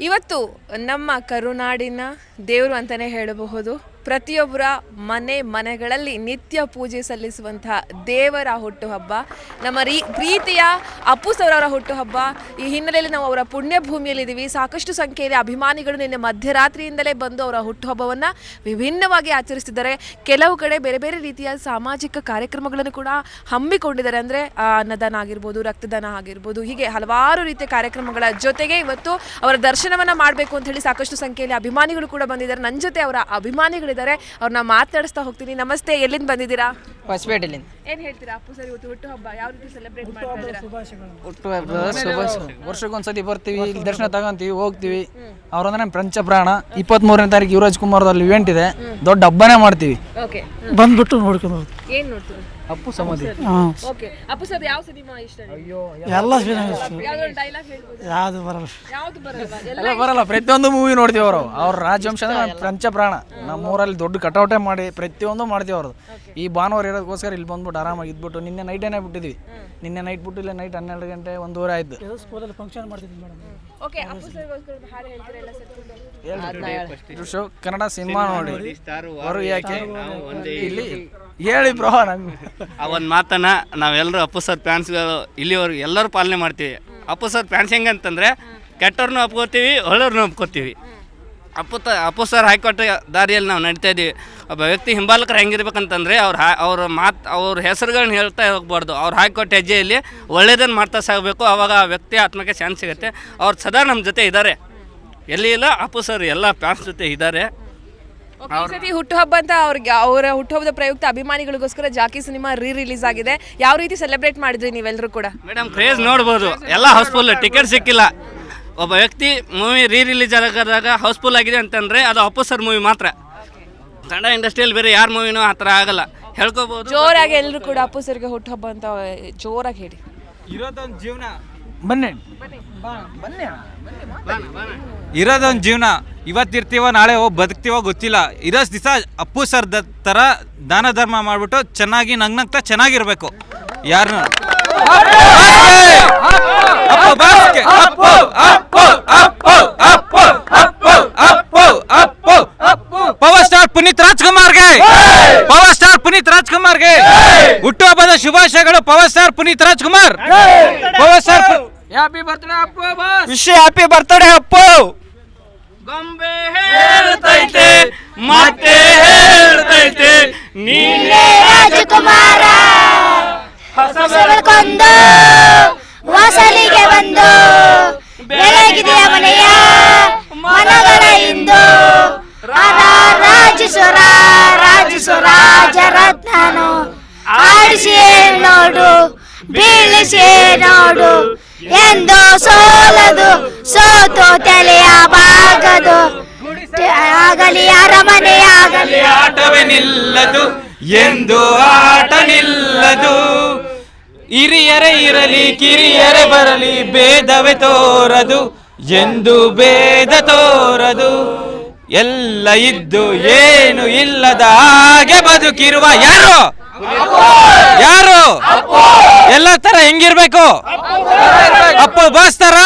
ಇವತ್ತು ನಮ್ಮ ಕರುನಾಡಿನ ದೇವರು ಅಂತಲೇ ಹೇಳಬಹುದು. ಪ್ರತಿಯೊಬ್ಬರ ಮನೆ ಮನೆಗಳಲ್ಲಿ ನಿತ್ಯ ಪೂಜೆ ಸಲ್ಲಿಸುವಂತಹ ದೇವರ ಹುಟ್ಟುಹಬ್ಬ, ನಮ್ಮ ರೀ ಪ್ರೀತಿಯ ಅಪ್ಪು ಸೌರವರ ಹುಟ್ಟುಹಬ್ಬ. ಈ ಹಿನ್ನೆಲೆಯಲ್ಲಿ ನಾವು ಅವರ ಪುಣ್ಯ ಭೂಮಿಯಲ್ಲಿದ್ದೀವಿ ಸಾಕಷ್ಟು ಸಂಖ್ಯೆಯಲ್ಲಿ ಅಭಿಮಾನಿಗಳು ನಿನ್ನೆ ಮಧ್ಯರಾತ್ರಿಯಿಂದಲೇ ಬಂದು ಅವರ ಹುಟ್ಟುಹಬ್ಬವನ್ನು ವಿಭಿನ್ನವಾಗಿ ಆಚರಿಸ್ತಿದ್ದಾರೆ ಕೆಲವು ಕಡೆ ಬೇರೆ ಬೇರೆ ರೀತಿಯ ಸಾಮಾಜಿಕ ಕಾರ್ಯಕ್ರಮಗಳನ್ನು ಕೂಡ ಹಮ್ಮಿಕೊಂಡಿದ್ದಾರೆ. ಅಂದರೆ ಅನ್ನದಾನ ಆಗಿರ್ಬೋದು, ರಕ್ತದಾನ ಆಗಿರ್ಬೋದು, ಹೀಗೆ ಹಲವಾರು ರೀತಿಯ ಕಾರ್ಯಕ್ರಮಗಳ ಜೊತೆಗೆ ಇವತ್ತು ಅವರ ದರ್ಶನವನ್ನು ಮಾಡಬೇಕು ಅಂತ ಹೇಳಿ ಸಾಕಷ್ಟು ಸಂಖ್ಯೆಯಲ್ಲಿ ಅಭಿಮಾನಿಗಳು ಕೂಡ ಬಂದಿದ್ದಾರೆ. ನನ್ನ ಜೊತೆ ಅವರ ಅಭಿಮಾನಿಗಳಿದ್ದಾರೆ ಅವ್ರನ್ನ ಮಾತಾಡಿಸ್ತಾ ಹೋಗ್ತೀನಿ. ನಮಸ್ತೆ ಎಲ್ಲಿಂದ ಬಂದಿದ್ದೀರಾ? ಹೊಸಪೇಟೆಲಿಂದ. ಏನು ಹೇಳ್ತೀರಾ? ಅಪ್ಪು ಸರ್ ಇವತ್ತು ಹುಟ್ಟು ಹಬ್ಬ. ಯಾವ ರೀತಿ ಸೆಲೆಬ್ರೇಟ್ ಮಾಡ್ತಾ ಇದ್ದೀರಾ? ಹುಟ್ಟು ವರ್ಷಕ್ಕೊಂದ್ಸತಿ ಬರ್ತೀವಿ ಇಲ್ಲಿ ದರ್ಶನ ತಗೊಂತೀವಿ ಹೋಗ್ತೀವಿ. ಅವ್ರಂದ್ರೆ ನಮ್ಮ ಪ್ರಾಣ ಪ್ರಾಣ. ಇಪ್ಪತ್ಮೂರನೇ ತಾರೀಕು ಯುವರಾಜ್ ಕುಮಾರ್ದಲ್ಲಿ ಇವೆಂಟ್ ಇದೆ. ದೊಡ್ಡ ಹಬ್ಬನೇ ಮಾಡ್ತೀವಿ. ಓಕೆ ಬಂದ್ಬಿಟ್ಟು ನೋಡ್ಕೊಂಡು ಹೋಗ್ತೀವಿ. ಏನು ನೋಡ್ತೀರಾ? ಅಪ್ಪು ಸಮಾಧಿ. ಹಾಂ. ಓಕೆ ಅಪ್ಪು ಸರ್ ಯಾವ ಸಿನಿಮಾ ಇಷ್ಟ ಅಯ್ಯೋ ಎಲ್ಲ ಫಿಲಮ್ ಇಷ್ಟ? ಯಾವ್ದೋ ಡೈಲಾಗ್ ಹೇಳ್ಬೋದು. ಯಾವುದು ಬರಲ್ಲ. ಯಾವ್ದು ಬರಲ್ವಾ ಎಲ್ಲ ಎಲ್ಲ ಬರಲ್ಲ. ಪ್ರತಿಯೊಂದು ಮೂವಿ ನೋಡ್ತೀವಿ ಅವರು. ಅವ್ರ ರಾಜವಂಶ ಅಂದ್ರೆ ನಮ್ಮ ಪಂಚ ಪ್ರಾಣ ನಮ್ಮೂರಲ್ಲಿ ದೊಡ್ಡ ಕಟೌಟೇ ಮಾಡಿ ಪ್ರತಿಯೊಂದು ಮಾಡ್ತೀವಿ ಅವ್ರದ್ದು. ಈ ಭಾನುವಾರ ಇರೋದಕ್ಕೋಸ್ಕರ ಇಲ್ಲಿ ಬಂದ್ಬಿಟ್ಟು ಆರಾಮಾಗಿ ಇದ್ಬಿಟ್ಟು ನಿನ್ನೆ ನೈಟೇನೆ ಬಿಟ್ಟಿದ್ವಿ. ನಿನ್ನೆ ನೈಟ್ ಬಿಟ್ಟು ಇಲ್ಲ ನೈಟ್ ಹನ್ನೆರಡು ಗಂಟೆ ಒಂದೂವರೆ ಆಯ್ತು. ಸ್ಕೂಲಲ್ಲಿ ಫಂಕ್ಷನ್ ಮಾಡ್ತಿದ್ವಿ ಮೇಡಮ್ ಓಕೆ ಅಪ್ಪು ಸರ್ ಗೋಸ್ಕರ ಹಾಡು ಹೇಳ್ತೀರಾ ಎಲ್ಲ ಸೇರ್ಕೊಂಡು ಇದು ಶೋ ಕನ್ನಡ ಸಿನಿಮಾ ನೋಡಿ. ಅವರು ಯಾಕೆ? ಇಲ್ಲಿ ಹೇಳಿ ಬ್ರೋ ನಂಗೆ. ಆ ಒಂದು ಮಾತನ್ನ ನಾವೆಲ್ಲರೂ ಅಪ್ಪು ಸರ್ ಫ್ಯಾನ್ಸ್ಗಳು ಇಲ್ಲಿವರೆಗೂ ಎಲ್ಲರೂ ಪಾಲನೆ ಮಾಡ್ತೀವಿ. ಅಪ್ಪು ಸರ್ ಫ್ಯಾನ್ಸ್ ಹೆಂಗಂತಂದರೆ ಕೆಟ್ಟವ್ರನ್ನೂ ಒಪ್ಕೋತೀವಿ ಒಳ್ಳೆಯವ್ರನ್ನೂ ಒಪ್ಕೋತೀವಿ. ಅಪ್ಪು ತ ಅಪ್ಪು ಸರ್ ಹಾಕಿಕೊಟ್ಟ ದಾರಿಯಲ್ಲಿ ನಾವು ನಡೀತಾ ಇದ್ದೀವಿ ಒಬ್ಬ ವ್ಯಕ್ತಿ ಹಿಂಬಾಲಕರು ಹೆಂಗಿರ್ಬೇಕಂತಂದರೆ ಅವ್ರು ಹಾ, ಅವ್ರ ಮಾತು, ಅವ್ರ ಹೆಸರುಗಳನ್ನ ಹೇಳ್ತಾ ಹೋಗ್ಬಾರ್ದು. ಅವ್ರು ಹಾಕಿಕೊಟ್ಟ ಹೆಜ್ಜೆಯಲ್ಲಿ ಒಳ್ಳೇದನ್ನು ಮಾಡ್ತಾ ಸಾಗಬೇಕು. ಆವಾಗ ಆ ವ್ಯಕ್ತಿ ಆತ್ಮಕ್ಕೆ ಶಾಂತಿ ಸಿಗುತ್ತೆ. ಅವ್ರು ಸದಾ ನಮ್ಮ ಜೊತೆ ಇದ್ದಾರೆ ಎಲ್ಲಿ ಇಲ್ಲ ಅಪ್ಪು ಸರ್ ಎಲ್ಲ ಫ್ಯಾನ್ಸ್ ಜೊತೆ ಇದ್ದಾರೆ ಈ ಸತಿ ಹುಟ್ಟುಹಬ್ಬ ಅಂತ ಅವ್ರಿಗೆ ಅವರ ಹುಟ್ಟುಹಬ್ಬದ ಪ್ರಯುಕ್ತ ಅಭಿಮಾನಿಗಳಿಗೋಸ್ಕರ ಜಾಕಿ ಸಿನಿಮಾ ರೀ ರಿಲೀಸ್ ಆಗಿದೆ. ಯಾವ ರೀತಿ ಸೆಲೆಬ್ರೇಟ್ ಮಾಡಿದ್ರಿ ನೀವೆಲ್ಲರೂ ಕೂಡ? ಮೇಡಮ್ ಕ್ರೇಜ್ ನೋಡ್ಬೋದು. ಎಲ್ಲ ಹೌಸ್ಫುಲ್ ಟಿಕೆಟ್ ಸಿಕ್ಕಿಲ್ಲ. ಒಬ್ಬ ವ್ಯಕ್ತಿ ಮೂವಿ ರೀ ರಿಲೀಸ್ ಆದಾಗ ಹೌಸ್ಫುಲ್ ಆಗಿದೆ ಅಂತಂದರೆ ಅದು ಅಪ್ಪು ಸರ್ ಮೂವಿ ಮಾತ್ರ. ಕನ್ನಡ ಇಂಡಸ್ಟ್ರಿಯಲ್ಲಿ ಬೇರೆ ಯಾರ ಮೂವಿನೂ ಆ ಥರ ಆಗಲ್ಲ. ಹೇಳ್ಕೋಬೋದು. ಜೋರಾಗಿ ಎಲ್ಲರೂ ಕೂಡ ಅಪ್ಪು ಸರ್ಗೆ ಹುಟ್ಟುಹಬ್ಬ ಅಂತ ಜೋರಾಗಿ ಹೇಳಿ. ಇರೋದೊಂದು ಜೀವನ. ಬನ್ನಿ. ಇರೋದೊಂದು ಜೀವನ. ಇವತ್ತಿರ್ತೀವೋ ನಾಳೆ ಹೋಗಿ ಬದುಕ್ತೀವೋ ಗೊತ್ತಿಲ್ಲ. ಇರೋ ದಿವಸ ಅಪ್ಪು ಸರ್ ದ ಥರ ದಾನ ಧರ್ಮ ಮಾಡಿಬಿಟ್ಟು ಚೆನ್ನಾಗಿ ನಗ್ನಗ್ತಾ ಚೆನ್ನಾಗಿರ್ಬೇಕು. ಯಾರನ್ನು ಪವರ್ ಸ್ಟಾರ್ ಪುನೀತ್ ರಾಜ್ಕುಮಾರ್ಗೆ. ಪವರ್ ಸ್ಟಾರ್ ಪುನೀತ್ ರಾಜ್ಕುಮಾರ್ಗೆ. ಹುಟ್ಟುಹಬ್ಬದ ಶುಭಾಶಯಗಳು power star Puneeth Rajkumar. Power star happy birthday Appu wish happy birthday Appu ಗೊಂಬೆ ಹೇಳ್ತೈತೆ ಮತ್ತೆ ಹೇಳ್ತೈತೆ ನೀನೇ ರಾಜಕುಮಾರ. ಹೊಸಕೊಂದು ವಾಸಲಿಗೆ ಬಂದು ಬೆಳಗಿದೆಯ ಮನೆಯ ಮನಗಳ ಇಂದು. ರಾಜಿಸುರ ರಾಜಿಸು ರಾಜರತ್ನನು ಆಡಿಸಿ ನೋಡು ಬೀಳಿಸಿ ನೋಡು ಎಂದು ಸೋಲದು ಸೋತು ತಲೆಯ ಬಾಗದು. ಆಗಲಿ ಅರಮನೆಯಾಗಲಿ ಆಟವೇ ನಿಲ್ಲದು ಎಂದು ಆಟ ನಿಲ್ಲದು ಹಿರಿಯರೇ ಇರಲಿ, ಕಿರಿಯರೇ ಬರಲಿ, ಭೇದವೇ ತೋರದು, ಎಂದು ಭೇದ ತೋರದು. ಎಲ್ಲ ಇದ್ದು, ಏನು ಇಲ್ಲದ ಹಾಗೆ ಬದುಕಿರುವ ಯಾರು? ಯಾರು? ಎಲ್ಲ ತರ ಹೆಂಗಿರ್ಬೇಕು? ಅಪ್ಪ ಬಾಸ್ ತರ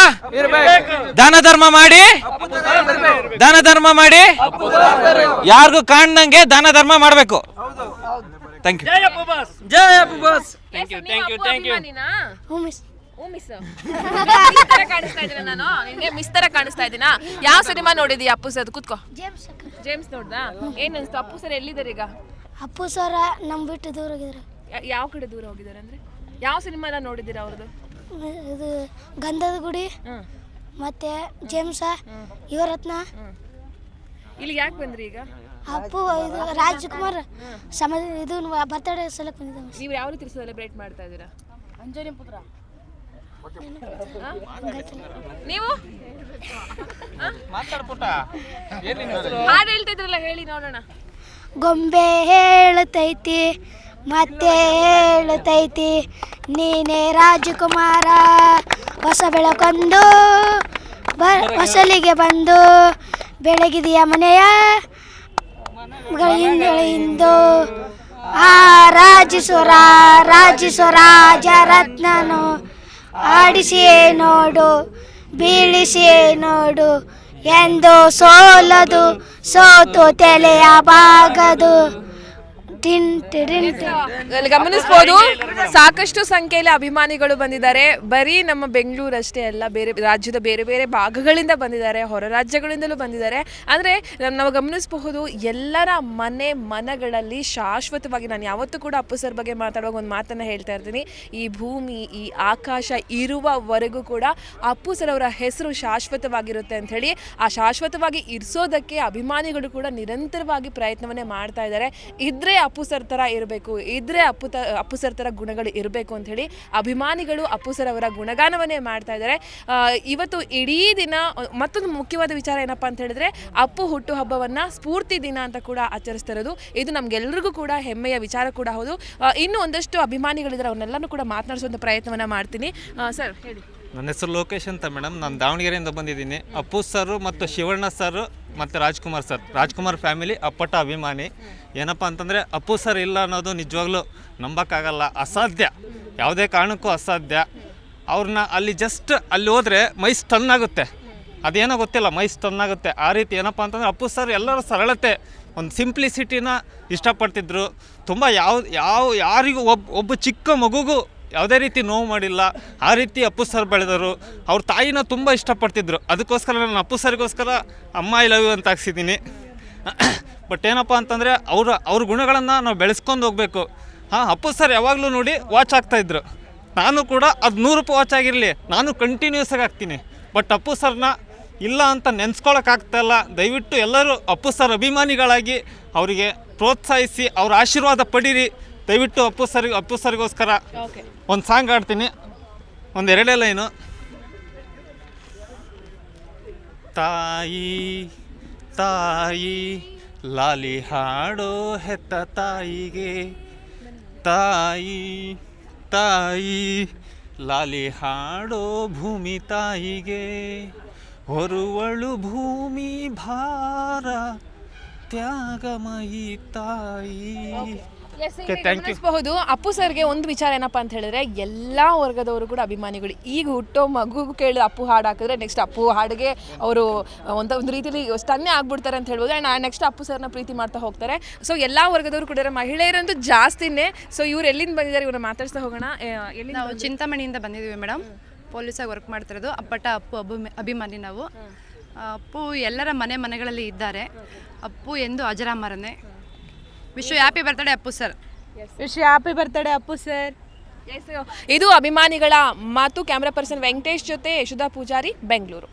ದಾನ ಧರ್ಮ ಮಾಡಿ? ದಾನ ಧರ್ಮ ಮಾಡಿ? ಯಾರಿಗೂ ಕಾಣ್ದಂಗೆ ದಾನ ಧರ್ಮ ಮಾಡಬೇಕು. Thank you Jaya Appu boss. Thank you thank you thank you miss. ಕಾಣಿಸ್ತಾ ಇದ್ದೀನ ನಾನು? ನಿನ್ಗೆ ಮಿಸ್ ತರ ಕಾಣಿಸ್ತಾ ಇದ್ದೀನಾ? ಯಾವ ಸಿನಿಮಾ ನೋಡಿದೀಯ ಅಪ್ಪು ಸರ್? ಕೂತ್ಕೋ. ಜೇಮ್ಸ್ ನೋಡ್ದಾ? ಏನ್ ಅನ್ಸ್ತು? ಅಪ್ಪು ಸರ್ ಎಲ್ಲಿದ್ದಾರೆ ಈಗ? ಅಪ್ಪು ಸರ ನಮ್ ಬಿಟ್ಟು ದೂರ ಹೋಗಿದ್ರು ಯಾವ ಕಡೆ ದೂರ ಹೋಗಿದ್ದಾರೆ ಅಂದ್ರೆ? ಯಾವ ಸಿನಿಮಾ ಎಲ್ಲ ನೋಡಿದ್ದೀರಾ ಅವ್ರದ್ದು? ಇದು ಗಂಧದ ಗುಡಿ ಮತ್ತೆ ಜೇಮ್ಸ ಯುವರತ್ನ. ಇಲ್ಲಿ ಯಾಕೆ ಬಂದ್ರಿ ಈಗ? ಅಪ್ಪು ಇದು ರಾಜ್ಕುಮಾರ್ ಸಮ ಇದು ಬರ್ತಡೇ ಸಲಕ್ ಬಂದಿದ್ದೆ ನೀವು ಯಾವ ರೀತಿ ಸೆಲೆಬ್ರೇಟ್ ಮಾಡ್ತಾ ಇದ್ದೀರಾ? ನೀವು? ಹಾಡು ಹೇಳ್ತಿದ್ರಲ್ಲ ಹೇಳಿ ನೋಡೋಣ. ಗೊಂಬೆ ಹೇಳುತ್ತೈತಿ ಮತ್ತೆ ಹೇಳುತ್ತೈತಿ ನೀನೇ ರಾಜಕುಮಾರ. ಹೊಸ ಬೆಳಕೊಂದು ಬ ಹೊಸಲಿಗೆ ಬಂದು ಬೆಳಗಿದೆಯ ಮನೆಯ ಇಂದು ಆ ರಾಜಿಸುರ, ರಾಜಿಸು ರಾಜರತ್ನನು ಆಡಿಸಿಯೇ ನೋಡು ಬೀಳಿಸಿಯೇ ನೋಡು ಎಂದು ಸೋಲದು ಸೋತು ತಲೆಯಬಾಗದು ಟಿನ್ ಟಿರಿನ್ ಟಿನ್. ಅಲ್ಲಿ ಗಮನಿಸ್ಬೋದು. ಸಾಕಷ್ಟು ಸಂಖ್ಯೆಯಲ್ಲಿ ಅಭಿಮಾನಿಗಳು ಬಂದಿದ್ದಾರೆ. ಬರೀ ನಮ್ಮ ಬೆಂಗಳೂರು ಅಷ್ಟೇ ಅಲ್ಲ ಬೇರೆ ರಾಜ್ಯದ ಬೇರೆ ಬೇರೆ ಭಾಗಗಳಿಂದ ಬಂದಿದ್ದಾರೆ ಹೊರ ರಾಜ್ಯಗಳಿಂದಲೂ ಬಂದಿದ್ದಾರೆ. ಅಂದ್ರೆ ನಾವು ಗಮನಿಸಬಹುದು ಎಲ್ಲರ ಮನೆ ಮನಗಳಲ್ಲಿ ಶಾಶ್ವತವಾಗಿ ನಾನು ಯಾವತ್ತೂ ಕೂಡ ಅಪ್ಪು ಸರ್ ಬಗ್ಗೆ ಮಾತಾಡುವಾಗ ಒಂದು ಮಾತನ್ನ ಹೇಳ್ತಾ ಇರ್ತೀನಿ. ಈ ಭೂಮಿ ಈ ಆಕಾಶ ಇರುವವರೆಗೂ ಕೂಡ ಅಪ್ಪು ಸರ್ ಅವರ ಹೆಸರು ಶಾಶ್ವತವಾಗಿರುತ್ತೆ ಅಂತ ಹೇಳಿ ಆ ಶಾಶ್ವತವಾಗಿ ಇರಿಸೋದಕ್ಕೆ ಅಭಿಮಾನಿಗಳು ಕೂಡ ನಿರಂತರವಾಗಿ ಪ್ರಯತ್ನವನ್ನೇ ಮಾಡ್ತಾ ಇದ್ದಾರೆ. ಇದ್ರೆ ಅಪ್ಪು ಸರ್ ಥರ ಇರಬೇಕು. ಇದ್ರೆ ಅಪ್ಪು ತ ಅಪ್ಪು ಸರ್ ಥರ ಗುಣಗಳು ಇರಬೇಕು ಅಂತ ಹೇಳಿ ಅಭಿಮಾನಿಗಳು ಅಪ್ಪು ಸರ್ ಅವರ ಗುಣಗಾನವನ್ನೇ ಮಾಡ್ತಾ ಇದ್ದಾರೆ. ಇವತ್ತು ಇಡೀ ದಿನ, ಮತ್ತೊಂದು ಮುಖ್ಯವಾದ ವಿಚಾರ ಏನಪ್ಪ ಅಂತ ಹೇಳಿದ್ರೆ ಅಪ್ಪು ಹುಟ್ಟುಹಬ್ಬವನ್ನು ಸ್ಫೂರ್ತಿ ದಿನ ಅಂತ ಕೂಡ ಆಚರಿಸ್ತಾ ಇರೋದು. ಇದು ನಮ್ಗೆಲ್ರಿಗೂ ಕೂಡ ಹೆಮ್ಮೆಯ ವಿಚಾರ ಕೂಡ ಹೌದು. ಇನ್ನೂ ಒಂದಷ್ಟು ಅಭಿಮಾನಿಗಳಿದ್ದಾರೆ ಅವ್ರನ್ನೆಲ್ಲನೂ ಕೂಡ ಮಾತನಾಡಿಸುವಂಥ ಪ್ರಯತ್ನವನ್ನು ಮಾಡ್ತೀನಿ. ಸರ್, ಹೇಳಿ. ನನ್ನ ಹೆಸರು ಲೋಕೇಶ್ ಅಂತ ಮೇಡಮ್. ನಾನು ದಾವಣಗೆರೆಯಿಂದ ಬಂದಿದ್ದೀನಿ. ಅಪ್ಪು ಸರ್ ಮತ್ತು ಶಿವಣ್ಣ ಸರ್ ಮತ್ತು ರಾಜ್ಕುಮಾರ್ ಸರ್. ರಾಜ್ಕುಮಾರ್ ಫ್ಯಾಮಿಲಿ, ಅಪ್ಪಟ ಅಭಿಮಾನಿ. ಏನಪ್ಪ ಅಂತಂದರೆ ಅಪ್ಪು ಸರ್ ಇಲ್ಲ ಅನ್ನೋದು ನಿಜವಾಗ್ಲೂ ನಂಬೋಕ್ಕಾಗಲ್ಲ. ಅಸಾಧ್ಯ. ಯಾವುದೇ ಕಾರಣಕ್ಕೂ ಅಸಾಧ್ಯ. ಅವ್ರನ್ನ ಅಲ್ಲಿ ಜಸ್ಟ್ ಅಲ್ಲಿ ಹೋದರೆ ಮೈ ಸ್ಟನ್ ಆಗುತ್ತೆ. ಅದೇನೋ ಗೊತ್ತಿಲ್ಲ, ಮೈ ಸ್ಟನ್ ಆಗುತ್ತೆ. ಆ ರೀತಿ ಏನಪ್ಪ ಅಂತಂದರೆ ಅಪ್ಪು ಸರ್ ಎಲ್ಲರ ಸರಳತೆ, ಒಂದು ಸಿಂಪ್ಲಿಸಿಟಿನ ಇಷ್ಟಪಡ್ತಿದ್ರು. ತುಂಬ ಯಾವ ಯಾವ, ಯಾರಿಗೂ ಒಬ್ಬ ಒಬ್ಬ ಚಿಕ್ಕ ಮಗುಗೂ ಯಾವುದೇ ರೀತಿ ನೋವು ಮಾಡಿಲ್ಲ, ಆ ರೀತಿ ಅಪ್ಪು ಸರ್ ಬೆಳೆದರು. ಅವ್ರ ತಾಯಿನ ತುಂಬ ಇಷ್ಟಪಡ್ತಿದ್ರು. ಅದಕ್ಕೋಸ್ಕರ ನಾನು ಅಪ್ಪು ಸರ್ಗೋಸ್ಕರ ಅಮ್ಮ ಐ ಲವ್ ಯು ಅಂತ ಹಾಕ್ಸಿದ್ದೀನಿ. ಬಟ್ ಏನಪ್ಪ ಅಂತಂದರೆ ಅವರು, ಅವ್ರ ಗುಣಗಳನ್ನು ನಾವು ಬೆಳೆಸ್ಕೊಂಡು ಹೋಗಬೇಕು. ಹಾಂ, ಅಪ್ಪು ಸರ್ ಯಾವಾಗಲೂ ನೋಡಿ ವಾಚ್ ಆಗ್ತಾಯಿದ್ರು ನಾನು ಕೂಡ ಅದು ನೂರು ರೂಪಾಯಿ ವಾಚ್ ಆಗಿರಲಿ. ನಾನು ಕಂಟಿನ್ಯೂಸ್ ಆಗಿ ಹಾಕ್ತೀನಿ. ಬಟ್ ಅಪ್ಪು ಸರ್ನ ಇಲ್ಲ ಅಂತ ನೆನೆಸ್ಕೊಳಕ್ಕಾಗ್ತಾಯಿಲ್ಲ ದಯವಿಟ್ಟು ಎಲ್ಲರೂ ಅಪ್ಪು ಸರ್ ಅಭಿಮಾನಿಗಳಾಗಿ ಅವರಿಗೆ ಪ್ರೋತ್ಸಾಹಿಸಿ, ಅವ್ರ ಆಶೀರ್ವಾದ ಪಡೀರಿ. ದಯವಿಟ್ಟು ಅಪ್ಪು ಸರ್ ಅಪ್ಪು ಸರ್ಗೋಸ್ಕರ ಓಕೆ. ಒಂದು ಸಾಂಗ್ ಆಡ್ತೀನಿ ಒಂದು ಎರಡೇ ಲೈನು. ತಾಯಿ ತಾಯಿ ಲಾಲಿ ಹಾಡೋ ಹೆತ್ತ ತಾಯಿಗೆ. ತಾಯಿ ತಾಯಿ ಲಾಲಿ ಹಾಡೋ ಭೂಮಿ ತಾಯಿಗೆ. ಹೊರುವಳು ಭೂಮಿ ಭಾರ ತ್ಯಾಗಮಯಿ ತಾಯಿ. ಗಮನಿಸಬಹುದು ಅಪ್ಪು ಸರ್ಗೆ ಒಂದು ವಿಚಾರ ಏನಪ್ಪಾ ಅಂತ ಹೇಳಿದ್ರೆ ಎಲ್ಲಾ ವರ್ಗದವರು ಕೂಡ ಅಭಿಮಾನಿಗಳು ಈಗ ಹುಟ್ಟೋ ಮಗು ಕೇಳಿ ಅಪ್ಪು ಹಾಡು ಹಾಕಿದ್ರೆ ನೆಕ್ಸ್ಟ್ ಅಪ್ಪು ಹಾಡಿಗೆ ಅವರು ಒಂದು ಒಂದು ರೀತಿಯಲ್ಲಿ ಸ್ಟನ್ನೇ ಆಗ್ಬಿಡ್ತಾರೆ ಅಂತ ಹೇಳ್ಬೋದು. ಆ್ಯಂಡ್ ನೆಕ್ಸ್ಟ್ ಅಪ್ಪು ಸರ್ನ ಪ್ರೀತಿ ಮಾಡ್ತಾ ಹೋಗ್ತಾರೆ. ಸೊ ಎಲ್ಲಾ ವರ್ಗದವರು ಕೂಡ. ಮಹಿಳೆಯರಂತೂ ಜಾಸ್ತಿನೇ. ಸೊ ಇವ್ರು ಎಲ್ಲಿಂದ ಬಂದಿದ್ದಾರೆ ಇವ್ರನ್ನ ಮಾತಾಡ್ತಾ ಹೋಗೋಣ. ಎಲ್ಲಿ ನಾವು ಚಿಂತಾಮಣಿಯಿಂದ ಬಂದಿದ್ದೀವಿ ಮೇಡಮ್. ಪೊಲೀಸಾಗಿ ವರ್ಕ್ ಮಾಡ್ತಿರೋದು ಅಪ್ಪಟ ಅಪ್ಪು ಅಭಿಮ ಅಭಿಮಾನಿ ನಾವು. ಅಪ್ಪು ಎಲ್ಲರ ಮನೆ ಮನೆಗಳಲ್ಲಿ ಇದ್ದಾರೆ. ಅಪ್ಪು ಎಂದು ಅಜರಾಮರನೆ. Wish happy birthday Appu sir. ವಿಶ್ವ ಹ್ಯಾಪಿ ಬರ್ತಡೇ ಅಪ್ಪು ಸರ್. ಇದು ಅಭಿಮಾನಿಗಳ ಮಾತು. ಕ್ಯಾಮ್ರಾ ಪರ್ಸನ್ ವೆಂಕಟೇಶ್ ಜೊತೆ ಯಶೋಧಾ ಪೂಜಾರಿ ಬೆಂಗಳೂರು.